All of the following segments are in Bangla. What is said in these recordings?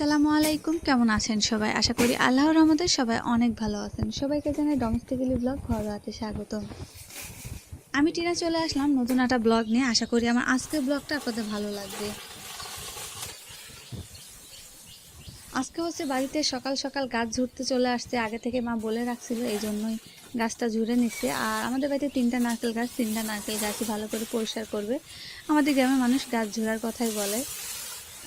আসসালামু আলাইকুম। কেমন আছেন সবাই? আশা করি আল্লাহর রহমতে সবাই অনেক ভালো আছেন। সবাইকে জানাই ডোমেস্টিক্যালি ব্লগ ঘরোয়াতে স্বাগতম। আমি টিনা চলে আসলাম নতুন একটা ব্লগ নিয়ে। আশা করি আমার আজকের ব্লগটা আপনাদের ভালো লাগবে। আজকে হচ্ছে বাড়িতে সকাল সকাল গাছ ঝুড়তে চলে আসছে। আগে থেকে মা বলে রাখছিল, এই জন্যই গাছটা ঝুড়ে নিচ্ছে। আর আমাদের বাড়িতে তিনটা নারকেল গাছ, তিনটা নারকেল গাছই ভালো করে পরিষ্কার করবে। আমাদের গ্রামের মানুষ গাছ ঝোড়ার কথাই বলে।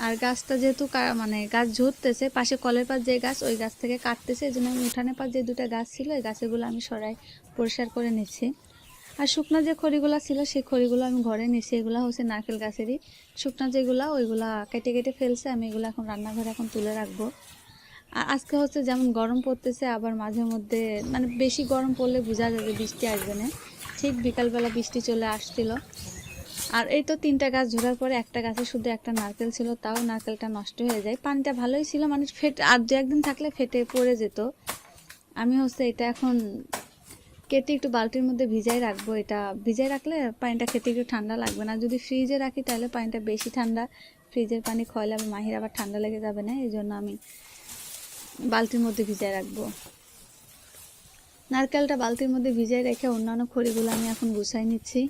আর গাছটা যেহেতু মানে গাছ ঝরতেছে, পাশে কলের পাশ যে গাছ, ওই গাছ থেকে কাটতেছে, এই জন্য আমি উঠানের পাশ যে দুটো গাছ ছিল, এই গাছগুলো আমি সরাই পরিষ্কার করে নিচ্ছি। আর শুকনো যে খড়িগুলো ছিল, সেই খড়িগুলো আমি ঘরে নিচ্ছি, এগুলো হচ্ছে নারকেল গাছেরই। শুকনো যেগুলো, ওইগুলা কেটে কেটে ফেলছে, আমি এগুলো এখন রান্নাঘরে এখন তুলে রাখব। আর আজকে হচ্ছে যেমন গরম পড়তেছে, আবার মাঝে মধ্যে মানে বেশি গরম পড়লে বোঝা যাবে বৃষ্টি আসবে না। ঠিক বিকালবেলা বৃষ্টি চলে আসছিল। আর এই তো তিনটা গাছ ঝোড়ার পরে একটা গাছে শুধু একটা নারকেল ছিল, তাও নারকেলটা নষ্ট হয়ে যায়। পানিটা ভালোই ছিল মানে ফেটে আর দু একদিন থাকলে ফেটে পড়ে যেত। আমি হচ্ছে এটা এখন কেটে একটু বালতির মধ্যে ভিজাই রাখব। এটা ভিজাই রাখলে পানিটা খেতে একটু ঠান্ডা লাগবে না। যদি ফ্রিজে রাখি তাহলে পানিটা বেশি ঠান্ডা। ফ্রিজের পানি খয়লে আবার মাহির আবার ঠান্ডা লেগে যাবে না এই জন্য আমি বালতির মধ্যে ভিজাই রাখব। নারকেলটা বালতির মধ্যে ভিজাই রেখে অন্যান্য খড়িগুলো আমি এখন গুছাই নিচ্ছি।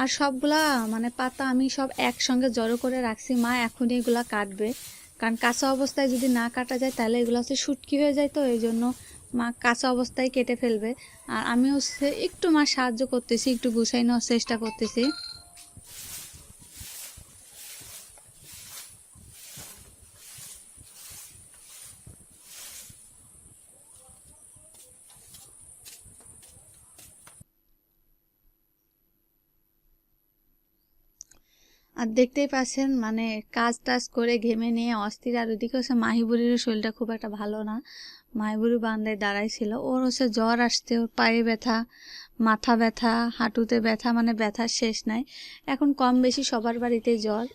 আর সবগুলা মানে পাতা আমি সব একসঙ্গে জড়ো করে রাখছি, মা এখন এগুলা কাটবে। কারণ কাঁচা অবস্থায় যদি না কাটা যায়, তাহলে এগুলো হচ্ছে শুটকি হয়ে যায় তো, এই জন্য মা কাঁচা অবস্থায় কেটে ফেলবে। আর আমি হচ্ছে একটু মা সাহায্য করতেছি, একটু গুছাই নেওয়ার চেষ্টা করতেছি। আর দেখতেই পাচ্ছেন মানে কাজ টাজ করে ঘেমে নিয়ে অস্থির, আর ওদিকে হচ্ছে মাহিবুরির শরীরটা খুব একটা ভালো না। মাহিবুরি বান্দায় দাঁড়াইছিল। ওর হচ্ছে জ্বর আসতে ওর পায়ে ব্যথা, মাথা ব্যথা, হাঁটুতে ব্যথা মানে ব্যথার শেষ নাই। এখন কম বেশি সবার বাড়িতে জ্বর।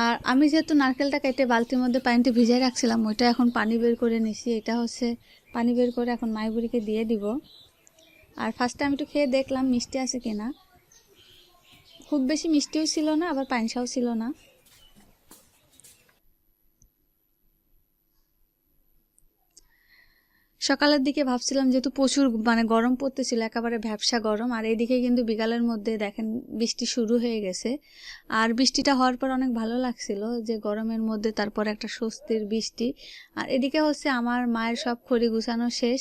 আর আমি যেহেতু নারকেলটা কেটে বালতির মধ্যে পানিতে ভিজাই রাখছিলাম, ওইটা এখন পানি বের করে নিছি। এটা হচ্ছে পানি বের করে এখন মাইবুড়িকে দিয়ে দিব। আর ফার্স্টে আমি একটু খেয়ে দেখলাম মিষ্টি আছে কিনা। খুব বেশি মিষ্টিও ছিল না, আবার পানসাও ছিল না। সকালের দিকে ভাবছিলাম যেহেতু প্রচুর মানে গরম পড়তেছিল, একেবারে ভ্যাবসা গরম, আর এইদিকে কিন্তু বিকালের মধ্যে দেখেন বৃষ্টি শুরু হয়ে গেছে। আর বৃষ্টিটা হওয়ার পর অনেক ভালো লাগছিল যে গরমের মধ্যে তারপর একটা স্বস্তির বৃষ্টি। আর এদিকে হচ্ছে আমার মায়ের সব খড়ি গুছানো শেষ,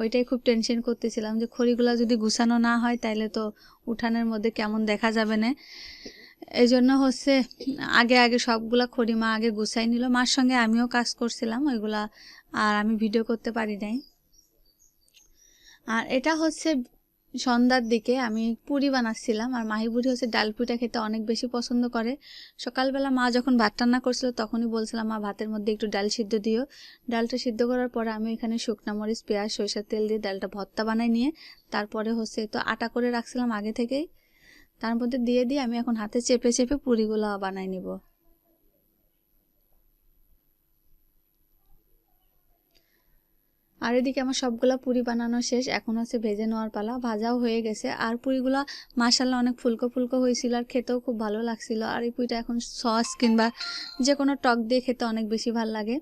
ওইটাই খুব টেনশন করতেছিলাম যে খড়িগুলো যদি গুছানো না হয় তাইলে তো উঠানের মধ্যে কেমন দেখা যাবে না? এই জন্য হচ্ছে, আগে আগে সবগুলা খড়ি মা আগে গুছাই নিল। মার সঙ্গে আমিও কাজ করছিলাম ওইগুলা, আর আমি ভিডিও করতে পারি নাই। আর এটা হচ্ছে সন্ধ্যার দিকে আমি পুরি বানাচ্ছিলাম, আর মাহি বুড়ি হচ্ছে ডাল পুরিটা খেতে অনেক বেশি পছন্দ করে। সকালবেলা মা যখন ভাত রান্না করছিল তখনই বলছিলাম, মা, ভাতের মধ্যে একটু ডাল সিদ্ধ দিও। ডালটা সিদ্ধ করার পরে আমি এখানে শুকনা মরিচ, পেঁয়াজ, সরিষার তেল দিয়ে ডালটা ভর্তা বানাই নিয়ে, তারপরে হচ্ছে তো আটা করে রাখছিলাম আগে থেকেই। তার মধ্যে দিয়ে দিয়ে আমি এখন হাতে চেপে চেপে পুরিগুলো বানাই নিব। আর এদিকে আমার সবগুলা পুরি বানানো শেষ, এখন হচ্ছে ভেজে নেওয়ার পালা। ভাজাও হয়ে গেছে। আর পুরিগুলা মাসাল্লাহ অনেক ফুলকো ফুলকো হয়েছিল আর খেতেও খুব ভালো লাগছিল। আর এই পুরিটা এখন সস কিংবা যে কোনো টক দিয়ে খেতে অনেক বেশি ভালো লাগে।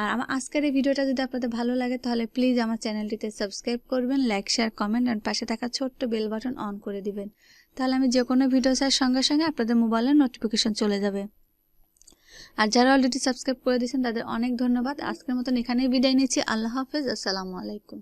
আর আমার আজকের এই ভিডিওটা যদি আপনাদের ভালো লাগে, তাহলে প্লিজ আমার চ্যানেলটিতে সাবস্ক্রাইব করবেন লাইক শেয়ার কমেন্ট আর পাশে থাকা ছোট্ট বেল বাটন অন করে দিবেন। তাহলে আমি যে কোনো ভিডিও চার সঙ্গে সঙ্গে আপনাদের মোবাইলে নোটিফিকেশন চলে যাবে। আর যারা অলরেডি সাবস্ক্রাইব করে দিয়েছেন, তাদের অনেক ধন্যবাদ। আজকের মতন এখানেই বিদায় নিচ্ছি। আল্লাহ হাফেজ। আসসালামু আলাইকুম।